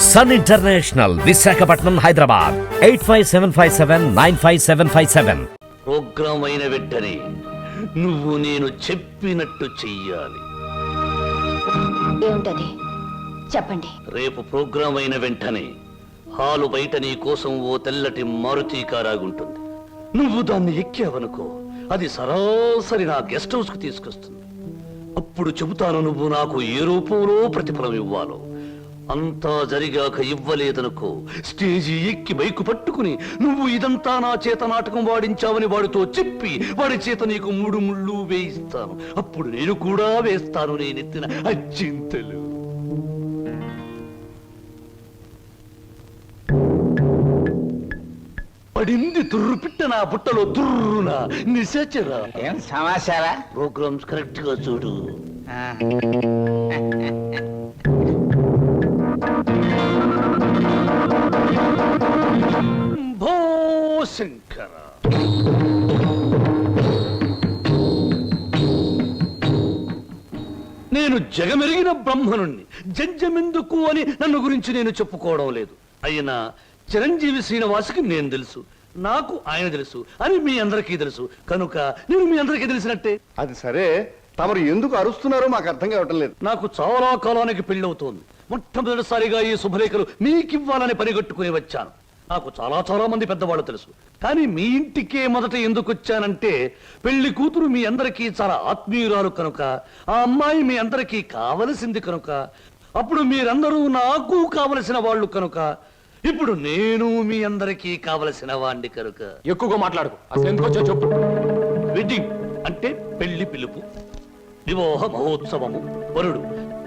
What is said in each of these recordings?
Sun International Visakhapatnam Hyderabad eight five seven five seven nine five seven five seven program అయిన వెంటనే నువ్వు నేను చెప్పినట్టు చెయ్యాలి. ఏమిటది? చెప్పండి. రేపు ప్రోగ్రాం అయిన వెంటనే హాలు బయట నీ కోసం ఓ తెల్లటి మారుతి కారాగుంటుంది నువ్వు దాన్ని ఎక్కావనుకో అది సరాసరి నా గెస్ట్ హౌస్కు తీసుకొస్తుంది. అప్పుడు చెబుతాను నువ్వు నాకు ఏ రూపంలో ప్రతిఫలం ఇవ్వాలో. అంతా జరిగాక ఇవ్వలేదనుకో స్టేజి ఎక్కి బైకు పట్టుకుని నువ్వు ఇదంతా నా చేత నాటకం వాడించావని వాడితో చెప్పి వాడి చేత నీకు మూడు ముళ్ళు వేయిస్తాను. అప్పుడు నేను కూడా వేస్తాను నేనెత్తిన అచ్చింతలు. పడింది తుర్రు పిట్ట నా బుట్టలో తుర్రున నిశాచరా. ఏం సమాచారా? ప్రోగ్రామ్స్ కరెక్ట్గా చూడు శంకర. నేను జగమెరిగిన బ్రహ్మనుణ్ణి జంజమెందుకు అని నన్ను గురించి నేను చెప్పుకోవడం లేదు. అయినా చిరంజీవి శ్రీనివాసుకి నేను తెలుసు నాకు ఆయన తెలుసు అని మీ అందరికీ తెలుసు. కనుక నేను మీ అందరికీ తెలిసినట్టే. అది సరే తమరు ఎందుకు అరుస్తున్నారో మాకు అర్థం కావటం లేదు. నాకు చాలా కాలానికి పెళ్ళవుతోంది. మొట్టమొదటిసారిగా ఈ శుభలేఖలు మీకివ్వాలని పనిగట్టుకుని వచ్చాను. నాకు చాలా చాలా మంది పెద్దవాళ్ళు తెలుసు. కానీ మీ ఇంటికే మొదట ఎందుకు వచ్చానంటే పెళ్ళి కూతురు మీ అందరికీ చాలా ఆత్మీయురాలు కనుక ఆ అమ్మాయి మీ అందరికీ కావలసింది కనుక అప్పుడు మీరందరూ నాకు కావలసిన వాళ్ళు కనుక ఇప్పుడు నేను మీ అందరికీ కావలసిన వాణ్ణి కనుక. ఎక్కువగా మాట్లాడుకో. అసలు ఎందుకు వచ్చా చెప్పు. వెడ్డింగ్ అంటే పెళ్ళి పిలుపు వివాహ మహోత్సవము వరుడు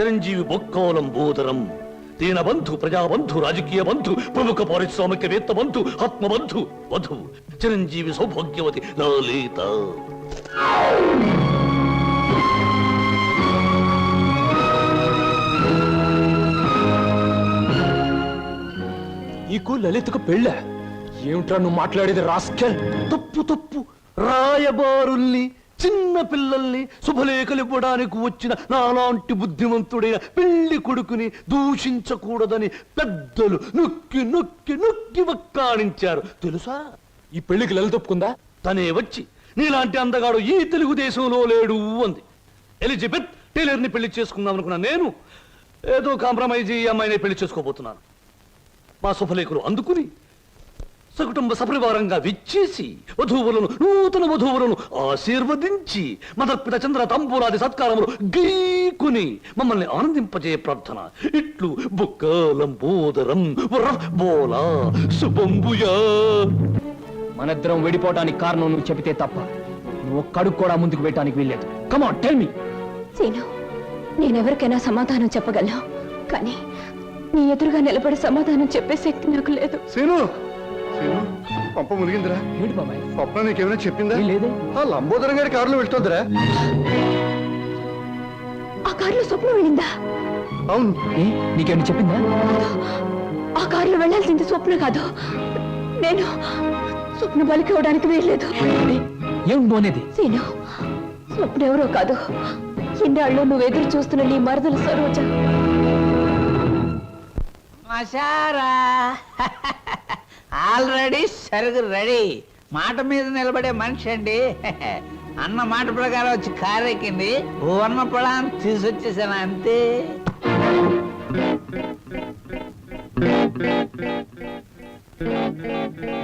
చిరంజీవి బొక్కోలం బోదరం దీన బంధు ప్రజాబంధు రాజకీయ బంధు ప్రముఖ పారిశ్రామికవేత్త బంధు ఆత్మబంధు వధు. చిరంజీవి సౌభాగ్యవతి లలిత నీకు లలితకు పెళ్ళ? ఏమిట్రా నువ్వు మాట్లాడేది రాస్కెల్? తప్పు తప్పు. రాయబారుల్ని చిన్న పిల్లల్ని శుభలేఖలు ఇవ్వడానికి వచ్చిన నాలాంటి బుద్ధిమంతుడైన పెళ్ళి కొడుకుని దూషించకూడదని పెద్దలు నొక్కి నొక్కి నొక్కి వక్కాణించారు. తెలుసా? ఈ పెళ్ళికి లలిత ఒప్పుకుందా? తనే వచ్చి నీలాంటి అందగాడు ఈ తెలుగుదేశంలో లేడు అంది. ఎలిజబెత్ టైలర్ని పెళ్ళి చేసుకుందాం అనుకున్నా నేను ఏదో కాంప్రమైజ్ ఈ అమ్మాయిని పెళ్ళి చేసుకోబోతున్నాను. మా శుభలేఖలు అందుకుని సకుటుంబ సపరివారంగా విచ్చేసి వధువులను నూతన వధువులను ఆశీర్వదించి మదర్పిత చంద్ర తంబూలాది సత్కారములు గీకుని మమ్మల్ని ఆనందింపజే ప్రార్థన. ఇట్లు బుక్కలంబోదరం బోలా శుభంబుయా. మనిద్దరం విడిపోవడానికి కారణం నువ్వు చెబితే తప్ప నువ్వు ఒక్కడుగు కూడా ముందుకు పెట్టడానికి వీల్లేదు. Come on tell me scene నేనెవరికైనా సమాధానం చెప్పగలను? కానీ నీ ఎదురుగా నిలబడి సమాధానం చెప్పే శక్తి నాకు లేదు. సీను! పంప మునిగిందిరా. ఏంటి బాబాయ్? స్వప్న నీకేమైనా చెప్పిందా? లేదే. ఆ లంబోదరం గారి కారులో వెళ్తుందిరా. ఆ కారులో స్వప్నం వెళ్ళిందా? అవును. ఏ నీకేమైనా చెప్పిందా? ఆ కారులో వెళ్ళాల్సింది స్వప్న కాదు. నేను స్వప్న బలికి వేయలేదు ఏం పోనేది సీను స్వప్న ఎవరో కాదు. ఇన్నాళ్ళు నువ్వు ఎదురు చూస్తున్న నీ మరదలు సరోజ. మషారా. ఆల్రెడీ సరుగు రెడీ. మాట మీద నిలబడే మనిషి అండి. అన్న మాట ప్రకారం వచ్చి కారు ఎక్కింది. వర్ణ పొలాన్ని తీసుకొచ్చేసాను అంతే.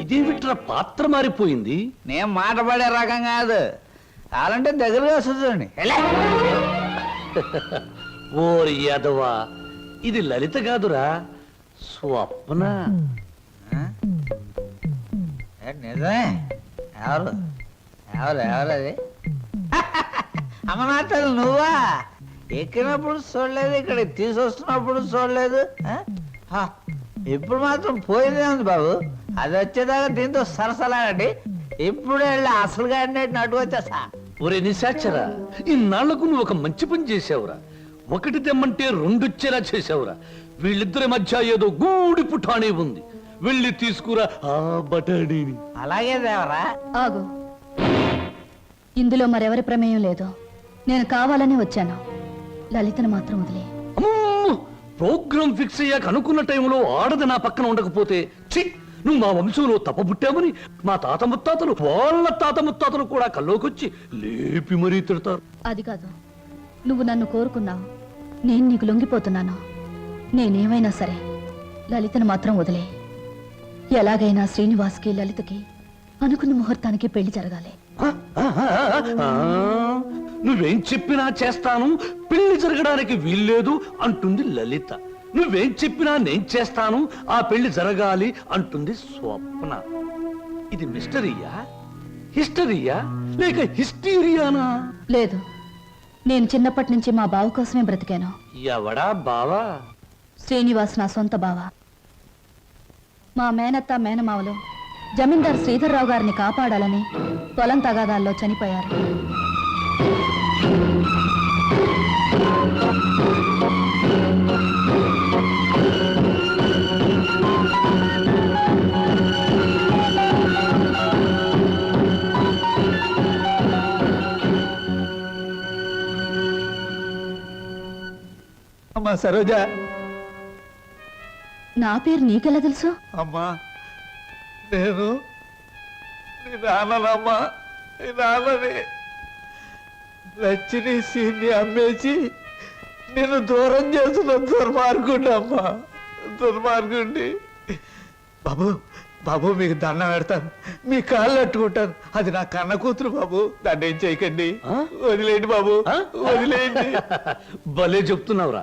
ఇదేమిట్రా పాత్ర మారిపోయింది? నేను మాట పడే రకం కాదు. కావాలంటే దగ్గరగా వస్తుంది ఓరి యాదవా ఇది లలిత కాదురా స్వప్న. నిజమే. ఎవరు? ఎవరు ఎవరు అది అమనాటలు నువ్వా? ఎక్కినప్పుడు చూడలేదు ఇక్కడ తీసుకొస్తున్నప్పుడు చూడలేదు ఇప్పుడు మాత్రం పోయిందే ఉంది బాబు. అది వచ్చేదాకా దీంతో సరసలాడండి. ఇప్పుడు వెళ్ళి అసలుగా అన్నట్టు వచ్చేసా ఒరే నిశాచరా ఇన్నాళ్ళకు నువ్వు ఒక మంచి పని చేసావురా ఒకటి తెమ్మంటే రెండొచ్చేలా చేసావురా వీళ్ళిద్దరి మధ్య ఏదో గూడి పుఠాణి ఉంది. వెళ్ళి తీసుకురా ఆ బటాణీని అలాగే దేవరా. ఆగు. ఇందులో మరెవరి ప్రమేయం లేదు. నేను కావాలని వచ్చాను. లలితను మాత్రం వదిలే. అమ్మో! ప్రోగ్రామ్ ఫిక్స్ అయ్యాక అనుకున్న టైంలో ఆడది నా పక్కన ఉండకపోతే చి నువ్వు మా వంశంలో తప్పబుట్టామని మా తాత ముత్తాతలు వాళ్ళ తాత ముత్తాతలు కూడా కల్లోకొచ్చి లేపి మరీ తిడతారు. అది కాదు. నువ్వు నన్ను కోరుకున్నావు. నేను నీకు లొంగిపోతున్నాను. నేనేమైనా సరే లలితను మాత్రం వదిలే. ఎలాగైనా శ్రీనివాస్కి లలితకి అనుకున్న ముహూర్తానికి పెళ్ళి జరగాలి. నువ్వేం చెప్పినా చేస్తాను పెళ్ళి జరగడానికి వీల్లేదు అంటుంది లలిత. నువ్వేం చెప్పినా నేను చేస్తాను ఆ పెళ్ళి జరగాలి అంటుంది స్వప్న. ఇది మిస్టరీయా? హిస్టరీయా? లేక హిస్టీరియానా? లేదు. నేను చిన్నప్పటి నుంచి మా బావ కోసమే బ్రతికాను. ఎవడా బావా? శ్రీనివాస్ నా సొంత బావ. మా మేనత్త మేనమావలు జమీందార్ శ్రీధర్రావు గారిని కాపాడాలని పొలం తగాదాల్లో చనిపోయారు. అమ్మా సరోజ. నా పేరు నీకెలా తెలుసు? అమ్మా నేను నీ నాన్ననమ్మా. నీ నాన్నని లచ్చిని సీన్ని అమ్మేసి నేను దూరం చేసిన దుర్మార్గుండి అమ్మా. దుర్మార్గుండి బాబు బాబు మీకు దండం పెడతాను. మీ కాళ్ళు అట్టుకుంటాను. అది నా కన్న కూతురు బాబు. దాన్ని ఏం చేయకండి? వదిలేయండి బాబు. ఆ? వదిలేయండి. భలే చెప్తున్నావురా.